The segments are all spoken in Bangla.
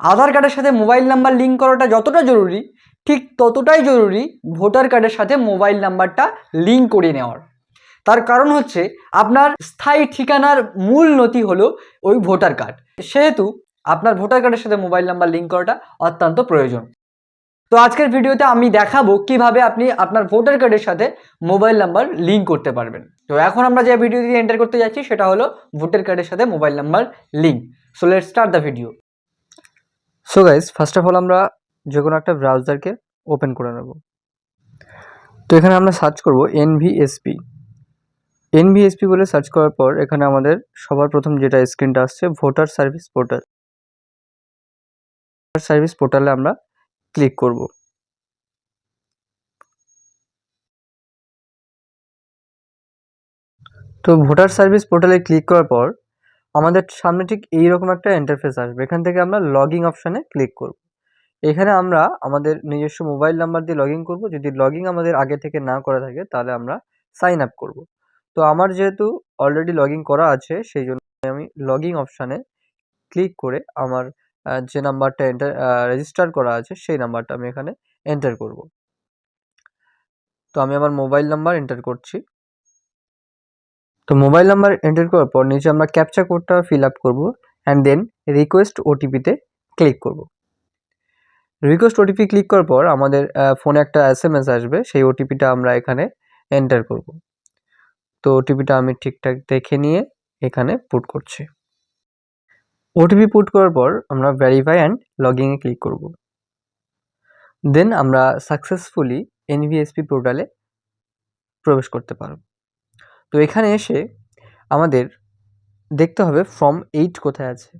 আধার কার্ডের সাথে মোবাইল নাম্বার লিঙ্ক করাটা যতটা জরুরি, ঠিক ততটাই জরুরি ভোটার কার্ডের সাথে মোবাইল নাম্বারটা লিঙ্ক করে নেওয়ার। তার কারণ হচ্ছে আপনার স্থায়ী ঠিকানার মূল নথি হলো ওই ভোটার কার্ড। সেহেতু আপনার ভোটার কার্ডের সাথে মোবাইল নাম্বার লিঙ্ক করাটা অত্যন্ত প্রয়োজন। তো আজকের ভিডিওতে আমি দেখাবো কীভাবে আপনি আপনার ভোটার কার্ডের সাথে মোবাইল নাম্বার লিঙ্ক করতে পারবেন। তো এখন আমরা যে ভিডিও দিয়ে এন্টার করতে যাচ্ছি সেটা হলো ভোটার কার্ডের সাথে mobile number link. So let start the video. So guys first of all আমরা যে কোনো একটা ব্রাউজারকে ওপেন করে নেব। তো এখানে আমরা সার্চ করব এনভিএসপি এনভিএসপি বলে সার্চ করার পর এখানে আমাদের সবার প্রথম যেটা স্ক্রিনটা আসছে voter service portal voter service পোর্টালে আমরা ক্লিক করব। তো ভোটার সার্ভিস পোর্টালে ক্লিক করার পর আমাদের সামনে ঠিক এইরকম একটা ইন্টারফেস আসবে। এখান থেকে আমরা লগইন অপশানে ক্লিক করব। এখানে আমরা আমাদের নিজস্ব মোবাইল নাম্বার দিয়ে লগ করব। যদি লগ আমাদের আগে থেকে না করা থাকে, তাহলে আমরা সাইন আপ করব। তো আমার যেহেতু অলরেডি লগ করা আছে, সেই জন্য আমি লগ অপশানে ক্লিক করে আমার যে নাম্বারটা এন্টার রেজিস্টার করা আছে, সেই নাম্বারটা আমি এখানে এন্টার করব। তো আমি আমার মোবাইল নাম্বার এন্টার করছি। তো মোবাইল নাম্বার এন্টার করার পর নিচে আমরা ক্যাপচা কোডটা ফিল আপ করব অ্যান্ড দেন রিকোয়েস্ট ওটিপিতে ক্লিক করব। রিকোয়েস্ট ওটিপি ক্লিক করার পর আমাদের ফোনে একটা এস এম এস আসবে, সেই ওটিপিটা আমরা এখানে এন্টার করব। তো ওটিপিটা আমি ঠিকঠাক দেখে নিয়ে এখানে পুট করছি। ওটিপি পুট করার পর আমরা ভেরিফাই অ্যান্ড লগইনে ক্লিক করব। দেন আমরা সাকসেসফুলি এনভিএসপি পোর্টালে প্রবেশ করতে পারব। তো এখানে এসে আমাদের দেখতে হবে ফর্ম এইট কোথায় আছে।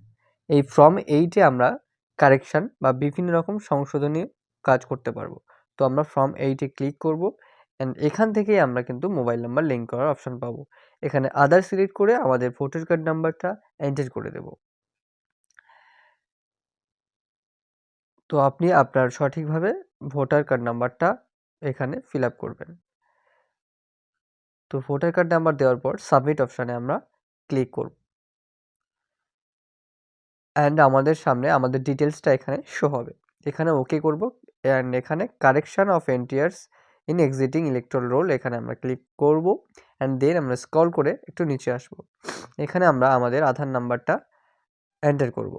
এই ফর্ম এইটে আমরা কারেকশান বা বিভিন্ন রকম সংশোধনী কাজ করতে পারব। তো আমরা ফর্ম এইটে ক্লিক করব অ্যান্ড এখান থেকেই আমরা কিন্তু মোবাইল নাম্বার লিঙ্ক করার অপশান পাবো। এখানে আদার সিলেক্ট করে আমাদের ভোটার কার্ড নাম্বারটা এন্টার করে দেব। তো আপনি আপনার সঠিকভাবে ভোটার কার্ড নাম্বারটা এখানে ফিল আপ করবেন। তো ভোটার কার্ড নাম্বার দেওয়ার পর সাবমিট অপশানে আমরা ক্লিক করব। অ্যান্ড আমাদের সামনে আমাদের ডিটেলসটা এখানে শো হবে। এখানে ওকে করব অ্যান্ড এখানে correction of entries in existing electoral roll এখানে আমরা ক্লিক করব অ্যান্ড দেন আমরা স্ক্রল করে একটু নিচে আসব। এখানে আমরা আমাদের আধার নাম্বারটা এন্টার করব।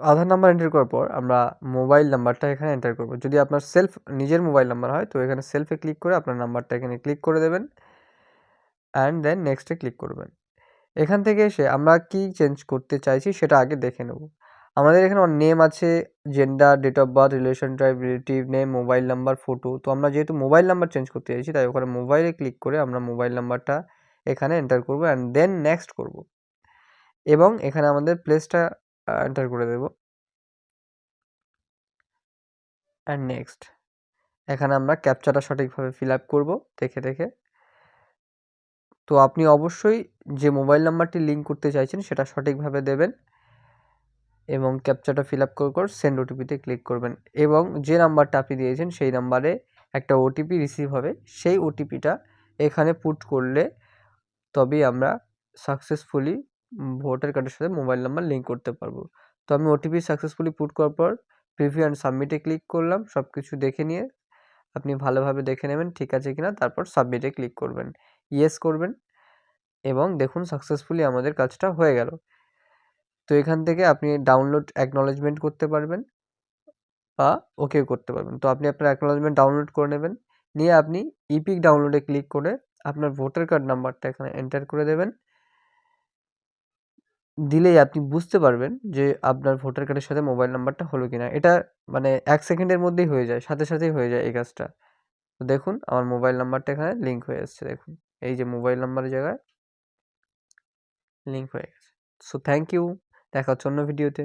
আধার নাম্বার এন্টার করার পর আমরা মোবাইল নাম্বারটা এখানে এন্টার করব। যদি আপনার সেলফ নিজের মোবাইল নাম্বার হয়, তো এখানে সেলফে ক্লিক করে আপনার নাম্বারটা এখানে ক্লিক করে দেবেন অ্যান্ড দেন নেক্সটে ক্লিক করবেন। এখান থেকে এসে আমরা কি চেঞ্জ করতে চাইছি সেটা আগে দেখে নেব। আমাদের এখানে নেম আছে gender date of birth relation type relative name mobile number photo তো আমরা যেহেতু মোবাইল নাম্বার চেঞ্জ করতে চাইছি, তাই ওখানে মোবাইলে ক্লিক করে আমরা মোবাইল নাম্বারটা এখানে এন্টার করব অ্যান্ড দেন নেক্সট করব। এবং এখানে আমাদের প্লেসটা এন্টার করে দেব। অ্যান্ড নেক্সট এখানে আমরা ক্যাপচাটা সঠিকভাবে ফিল আপ করব, দেখে দেখে। তো আপনি অবশ্যই যে মোবাইল নাম্বারটি লিঙ্ক করতে চাইছেন, সেটা সঠিকভাবে দেবেন এবং ক্যাপচাটা ফিল আপ করে করে সেন্ড ওটিপিতে ক্লিক করবেন এবং যে নাম্বারটা আপনি দিয়েছেন, সেই নাম্বারে একটা ওটিপি রিসিভ হবে। সেই ওটিপিটা এখানে পুট করলে তবেই আমরা সাকসেসফুলি ভোটার কার্ডের সাথে মোবাইল নাম্বার লিঙ্ক করতে পারব। তো আমি ওটিপি সাকসেসফুলি পুট করার পর প্রিভিউ অ্যান্ড সাবমিটে ক্লিক করলাম সব কিছু দেখে নিয়ে আপনি ভালোভাবে দেখে নেবেন ঠিক আছে কিনা, তারপর সাবমিটে ক্লিক করবেন। ইয়েস করবেন এবং দেখুন সাকসেসফুলি আমাদের কাজটা হয়ে গেল। তো এখান থেকে আপনি ডাউনলোড অ্যাকনলেজমেন্ট করতে পারবেন বা ওকে করতে পারবেন। তো আপনি আপনার অ্যাকনলেজমেন্ট ডাউনলোড করে নেবেন, নিয়ে আপনি ইপিক ডাউনলোডে ক্লিক করে আপনার ভোটার কার্ড নাম্বারটা এখানে এন্টার করে দেবেন। দিলেই আপনি বুঝতে পারবেন যে আপনার ভোটার কার্ডের সাথে মোবাইল নাম্বারটা হলো কিনা। এটা মানে এক সেকেন্ডের মধ্যেই হয়ে যায়, সাথে সাথেই হয়ে যায় এই কাজটা। তো দেখুন, আমার মোবাইল নাম্বারটা এখানে লিঙ্ক হয়ে এসছে, দেখুন। এই যে মোবাইল নাম্বারের জায়গায় লিঙ্ক হয়ে গেছে। সো থ্যাংক ইউ দেখা হচ্ছে অন্য ভিডিওতে